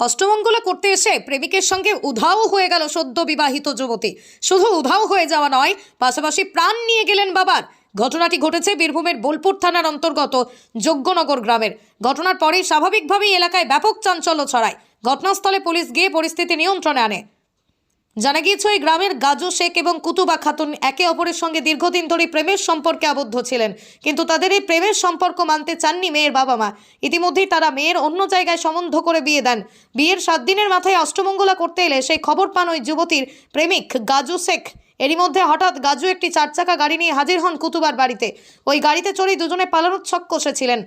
অষ্টমঙ্গলা করতে এসে প্রেমিকের সঙ্গে উধাও হয়ে গেল সদ্য বিবাহিত যুবতী। শুধু উধাও হয়ে যাওয়া নয়, পাশাপাশি প্রাণ নিয়ে গেলেন বাবার। ঘটনাটি ঘটেছে বীরভূমের বোলপুর থানার অন্তর্গত যোগ্যনগর গ্রামের। ঘটনার পরেই স্বাভাবিকভাবেই এলাকায় ব্যাপক চাঞ্চল্য ছড়ায়। ঘটনাস্থলে পুলিশ গিয়ে পরিস্থিতি নিয়ন্ত্রণে আনে। জানা গিয়েছে, ওই গ্রামের গাজু শেখ এবং কুতুবা খাতুন একে অপরের সঙ্গে দীর্ঘদিন ধরে প্রেমের সম্পর্কে আবদ্ধ ছিলেন। কিন্তু তাদের এই প্রেমের সম্পর্ক মানতে চাননি মেয়ের বাবা মা। ইতিমধ্যেই তারা মেয়ের অন্য জায়গায় সম্বন্ধ করে বিয়ে দেন। বিয়ের সাত দিনের মাথায় অষ্টমঙ্গলা করতে এলে সেই খবর পান ওই যুবতীর প্রেমিক গাজু শেখ। এরই মধ্যে হঠাৎ গাজু একটি চার চাকা গাড়ি নিয়ে হাজির হন কুতুবার বাড়িতে। ওই গাড়িতে চড়েই দুজনে পালানোর ছক কষেছিলেন।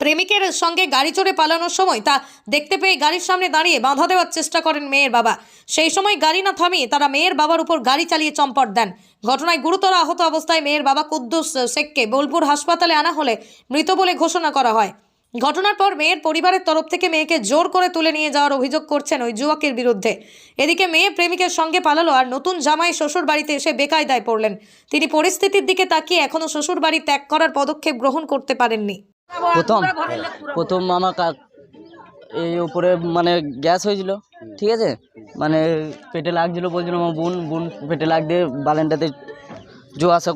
প্রেমিকের সঙ্গে গাড়ি চড়ে পালানোর সময় তা দেখতে পেয়ে গাড়ির সামনে দাঁড়িয়ে বাধা দেওয়ার চেষ্টা করেন মেয়ের বাবা। সেই সময় গাড়ি না থামিয়ে তারা মেয়ের বাবার উপর গাড়ি চালিয়ে চম্পট দেন। ঘটনায় গুরুতর আহত অবস্থায় মেয়ের বাবা কুদ্দুস শেখকে বোলপুর হাসপাতালে আনা হলে মৃত বলে ঘোষণা করা হয়। ঘটনার পর মেয়ের পরিবারের তরফ থেকে মেয়েকে জোর করে তুলে নিয়ে যাওয়ার অভিযোগ করছেন ওই যুবকের বিরুদ্ধে। এদিকে মেয়ে প্রেমিকের সঙ্গে পালালো আর নতুন জামাই শ্বশুর বাড়িতে এসে বেকায়দায় পড়লেন। তিনি পরিস্থিতির দিকে তাকিয়ে এখনও শ্বশুর বাড়ি ত্যাগ করার পদক্ষেপ গ্রহণ করতে পারেননি। প্রথম প্রথম আমার কাক এই উপরে মানে গ্যাস হয়েছিল ঠিক আছে? মানে পেটে লাগছিল বলছিল আমার বোন বোন পেটে লাগ দিয়ে বালেনটাতে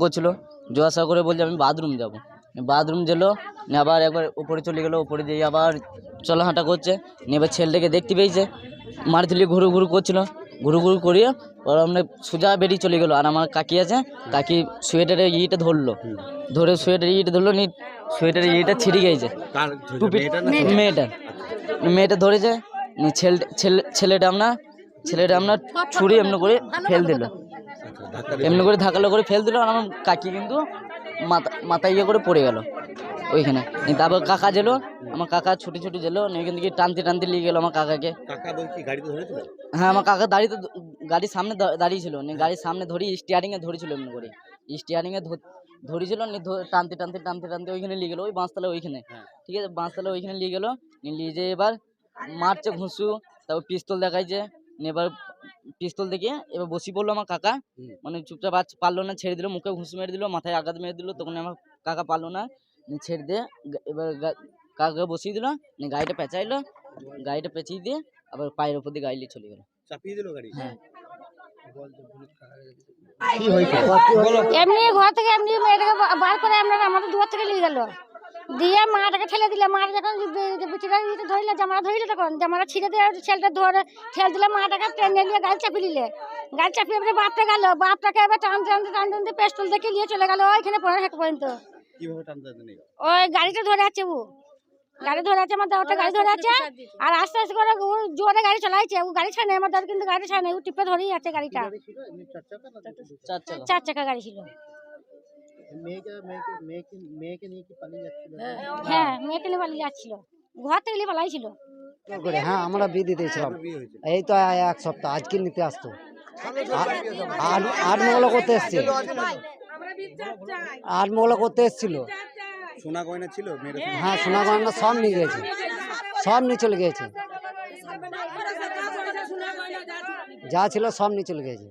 করছিল। জো আসা করে বলছে আমি বাথরুম যাব। বাথরুম গেলো আবার একবার উপরে চলে গেলো উপরে দিয়ে আবার চলাহাঁটা করছে নিয়ে এবার ছেলেটাকে দেখতে পেয়েছে মার দিলে ঘুরু ঘুরু করছিল। ঘুরু ঘুরু করিয়ে ওরা আমরা সোজা বেরিয়ে চলে গেলো। আর আমার কাকি আছে কাকি সোয়েটারের ইয়েটা ধরলো। ধরে সোয়েটার ইয়েটা ধরলো নি সোয়েটারের ইয়েটা ছিঁড়ে গেছে। টুপি মেয়েটা মেয়েটা। ধরেছে ছেলেটা আমরা ছেলেটা আমরা ছুরি এমনি করে ফেল দিল। আচ্ছা, এমনি করে ধাকালো করে ফেল দিল আর আমার কাকি কিন্তু মাথা মাথায় ইয়ে করে পড়ে গেল। ওইখানে। তারপর কাকা যেলো আমার কাকা ছুটি ছুটি যেলো নিয়ে ওইখান থেকে টানতে টানতে নিয়ে গেলো আমার কাকাকে। কাকা বলছি গাড়িতে ধরেছিল? হ্যাঁ আমার কাকা দাঁড়িয়ে তো গাড়ির সামনে দাঁড়িয়ে ছিল নিয়ে গাড়ির সামনে ধরি স্টিয়ারিংয়ে ধরেছিল এমনি করে। স্টিয়ারিংয়ে ধরেছিল টানতে টানতে টানতে টানতে ওইখানে নিয়ে গেলো ওই বাঁশতলা ওইখানে। হ্যাঁ। ঠিক আছে বাঁশতলা ওইখানে নিয়ে গেলো নিয়ে যেয়ে এবার মারছে ঘুষু তারপর পিস্তল দেখাইছে নিয়ে এবার পিস্তল দেখিয়ে এবার বসি পড়ল আমার কাকা। মানে চুপচাপ পারল না ছেড়ে দিল মুখে ঘুষু মেরে দিল মাথায় আঘাত মেরে দিল তখন আমার কাকা পারল না। ছেড়ে দিয়ে এবার কাকাকে বসিয়ে দিল নিয়ে গাড়িটা পেঁচাইলো গাড়িটা পেঁচিয়ে দিয়ে আবার পায়ের উপর দিয়ে গাড়ি নিয়ে চলে গেল। চাপিয়ে দিল গাড়ি? হ্যাঁ। এমনি ঘর থেকে এমনি মেয়েটাকে বার করে আমরা আমাদের দুয়ার থেকে নিয়ে গেল। দিয়ে মাটাকে ঠেলে দিলে মার যখন বিচিরা ধরলে তখন জামারা ছিঁড়ে দিয়ে ছেলেটা ধরে ঠেল দিলে মাটাকে টেনে নিয়ে চাপিয়ে দিলে। চাপিয়ে এবারে বাপটা গেল বাপটাকে এবার টানতে টানতে টানতে পেস্টল দেখে নিয়ে চলে গেল ওইখানে পড়ে হেঁকে পর্যন্ত। কীভাবে টানতে নিয়ে ওই গাড়িটা ধরে আছে ও। গাড়ি ধরে আছে আমার দেওয়াটা গাড়ি ধরে আছে। আর আস্তে আস্তে করে ও জোরে গাড়ি চালাইছে। ও গাড়ি ছাড়ে আমার দাদা কিন্তু গাড়ি ছাড়ে ও টিপে ধরেই আছে গাড়িটা। চার চাকা গাড়ি ছিল। হ্যাঁ মেয়েকে নিয়ে পালিয়ে যাচ্ছিল। ঘর থেকে পালাইছিল হ্যাঁ আমরা বিয়ে দিয়েছিলাম এই তো এক সপ্তাহ আজকে নিতে আসতো। আট আট করতে এসছে। আট মহলা করতে এসছিল। সোনা গয়না ছিল হ্যাঁ সোনা গয়না সব নিয়ে গেছে। সব নিয়ে চলে গেছে। যা ছিল সব নিয়ে চলে গেছে।